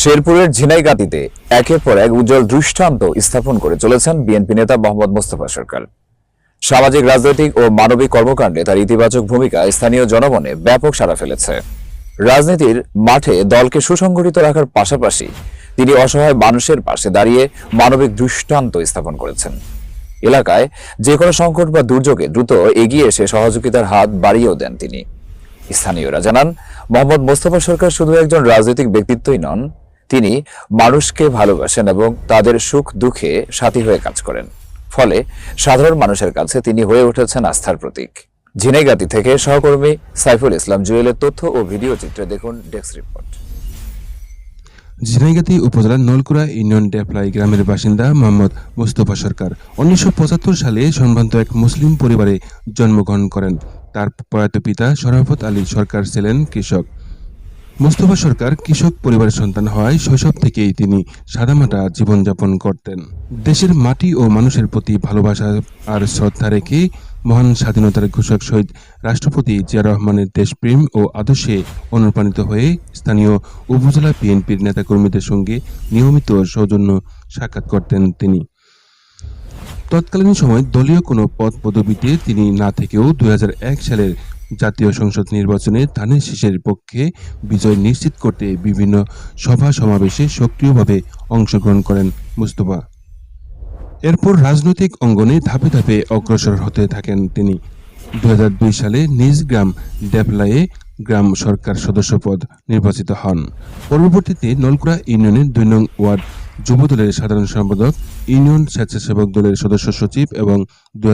শেরপুরের ঝিনাইগাতিতে একের পর এক উজ্জ্বল দৃষ্টান্ত স্থাপন করে চলেছেন বিএনপি নেতা মোহাম্মদ মোস্তফা সরকার। সামাজিক, রাজনৈতিক ও মানবিক কর্মকাণ্ডে তার ইতিবাচক ভূমিকা স্থানীয় জনগণে ব্যাপক সাড়া ফেলেছে। রাজনীতির মাঠে দলকে সুসংগঠিত রাখার পাশাপাশি তিনি অসহায় মানুষের পাশে দাঁড়িয়ে মানবিক দৃষ্টান্ত স্থাপন করেছেন। এলাকায় যে কোনো সংকট বা দুর্যোগে দ্রুত এগিয়ে এসে সহযোগিতার হাত বাড়িয়েও দেন তিনি। স্থানীয়রা জানান, মোহাম্মদ মোস্তফা সরকার শুধু একজন রাজনৈতিক ব্যক্তিত্বই নন তিনি মানুষকে ভালোবাসেন এবং তাদের সুখ দুঃখে সাথী হয়ে কাজ করেন। ফলে সাধারণ মানুষের কাছে তিনি হয়ে উঠেছেন আস্থার প্রতীক। ঝিনাইগাতি থেকে সহকর্মী সাইফুল ইসলাম জুয়েলের তথ্য ও ভিডিও চিত্রে দেখুন ডেস্ক রিপোর্ট। ঝিনাইগাতি উপজেলার নলকুড়া ইউনিয়ন ডেফলাই গ্রামের বাসিন্দা মোহাম্মদ মোস্তফা সরকার উনিশশো পঁচাত্তর সালে সম্ভ্রান্ত এক মুসলিম পরিবারে জন্মগ্রহণ করেন। তার প্রয়াত পিতা শরাফত আলী সরকার ছিলেন কৃষক। মোস্তফা সরকার কৃষক পরিবারের সন্তান হওয়ায় শৈশব থেকেই তিনি সাদামাটা জীবনযাপন করতেন। দেশের মাটি ও মানুষের প্রতি ভালোবাসা আর শ্রদ্ধা রেখে মহান স্বাধীনতার ঘোষক শহীদ রাষ্ট্রপতি জিয়া রহমানের দেশপ্রেম ও আদর্শে অনুপ্রাণিত হয়ে স্থানীয় উপজেলা বিএনপির নেতাকর্মীদের সঙ্গে নিয়মিত সৌজন্য সাক্ষাৎ করতেন তিনি। তৎকালীন সময় দলীয় কোনো পদ পদবিতে তিনি না থেকেও দুই হাজার এক সালের জাতীয় সংসদ নির্বাচনে ধানের শীষের পক্ষে বিজয় নিশ্চিত করতে বিভিন্ন সভা সমাবেশে সক্রিয়ভাবে অংশগ্রহণ করেন মুস্তফা। এরপর রাজনৈতিক অঙ্গনে ধাপে ধাপে অগ্রসর হতে থাকেন তিনি। দু হাজার দুই সালে নিজ গ্রাম ডেপলায়ে গ্রাম সরকার সদস্য পদ নির্বাচিত হন। পরবর্তীতে নলকুড়া ইউনিয়নের দুই নং ওয়ার্ড যুবদলের সাধারণ সম্পাদক, ইউনিয়ন স্বেচ্ছাসেবক দলের সদস্য সচিব এবং দু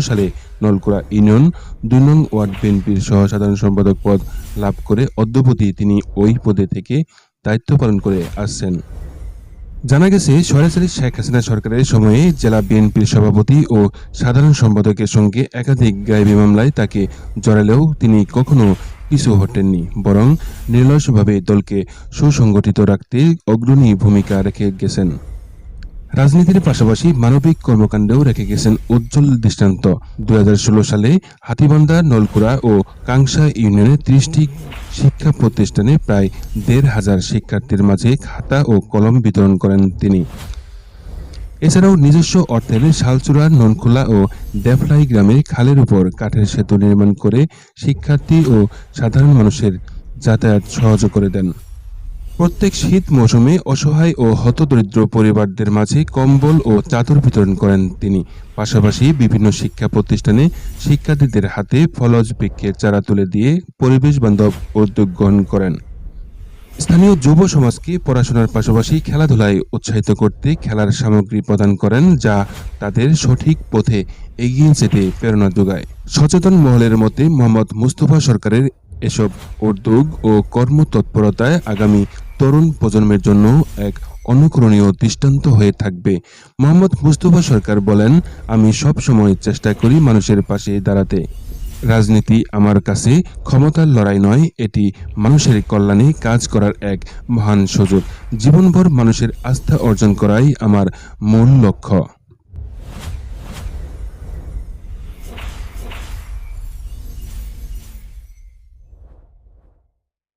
সালে নলকুড়া ইউনিয়ন দুই নং ওয়ার্ড বিএনপির সহ সাধারণ সম্পাদক পদ লাভ করে অদ্যবধি তিনি ওই পদে থেকে দায়িত্ব পালন করে আসছেন। জানা গেছে, সরাসরি শেখ হাসিনা সরকারের সময়ে জেলা বিএনপির সভাপতি ও সাধারণ সম্পাদকের সঙ্গে একাধিক গায়েবী মামলায় তাকে জড়ালেও তিনি কখনো পিছু হটেননি বরং নির্লসভাবে দলকে সুসংগঠিত রাখতে অগ্রণী ভূমিকা রেখে গেছেন। রাজনীতির পাশাপাশি মানবিক কর্মকাণ্ডেও রেখে গেছেন উজ্জ্বল দৃষ্টান্ত। দু হাজার ষোলো সালে হাতিবান্ধা, নলকুড়া ও কাংসা ইউনিয়নে ত্রিশটি শিক্ষা প্রতিষ্ঠানে প্রায় দেড় হাজার শিক্ষার্থীর মাঝে খাতা ও কলম বিতরণ করেন তিনি। এছাড়াও নিজস্ব অর্থের শালচূড়া, ননখোলা ও ডেফলাই গ্রামে খালের উপর কাঠের সেতু নির্মাণ করে শিক্ষার্থী ও সাধারণ মানুষের যাতায়াত সহজ করে দেন। প্রত্যেক শীত মৌসুমে অসহায় ও হতদরিদ্র পরিবারদের মাঝে কম্বল ও চাদর বিতরণ করেন তিনি। পাশাপাশি বিভিন্ন শিক্ষা প্রতিষ্ঠানে শিক্ষার্থীদের হাতে ফলজ বৃক্ষের চারা তুলে দিয়ে পরিবেশ বান্ধব উদ্যোগ গ্রহণ করেন। স্থানীয় যুব সমাজকে পড়াশোনার পাশাপাশি খেলাধুলায় উৎসাহিত করতে খেলার সামগ্রী প্রদান করেন, যা তাদের সঠিক পথে এগিয়ে যেতে প্রেরণা যোগায়। সচেতন মহলের মতে, মোহাম্মদ মুস্তফা সরকারের এসব উদ্যোগ ও কর্মতৎপরতায় আগামী তরুণ প্রজন্মের জন্য এক অনুকরণীয় দৃষ্টান্ত হয়ে থাকবে। মোহাম্মদ মুস্তফা সরকার বলেন, আমি সব সময় চেষ্টা করি মানুষের পাশে দাঁড়াতে। রাজনীতি আমার কাছে ক্ষমতার লড়াই নয়, এটি মানুষের কল্যাণে কাজ করার এক মহান সুযোগ। জীবনভর মানুষের আস্থা অর্জন করাই আমার মূল লক্ষ্য।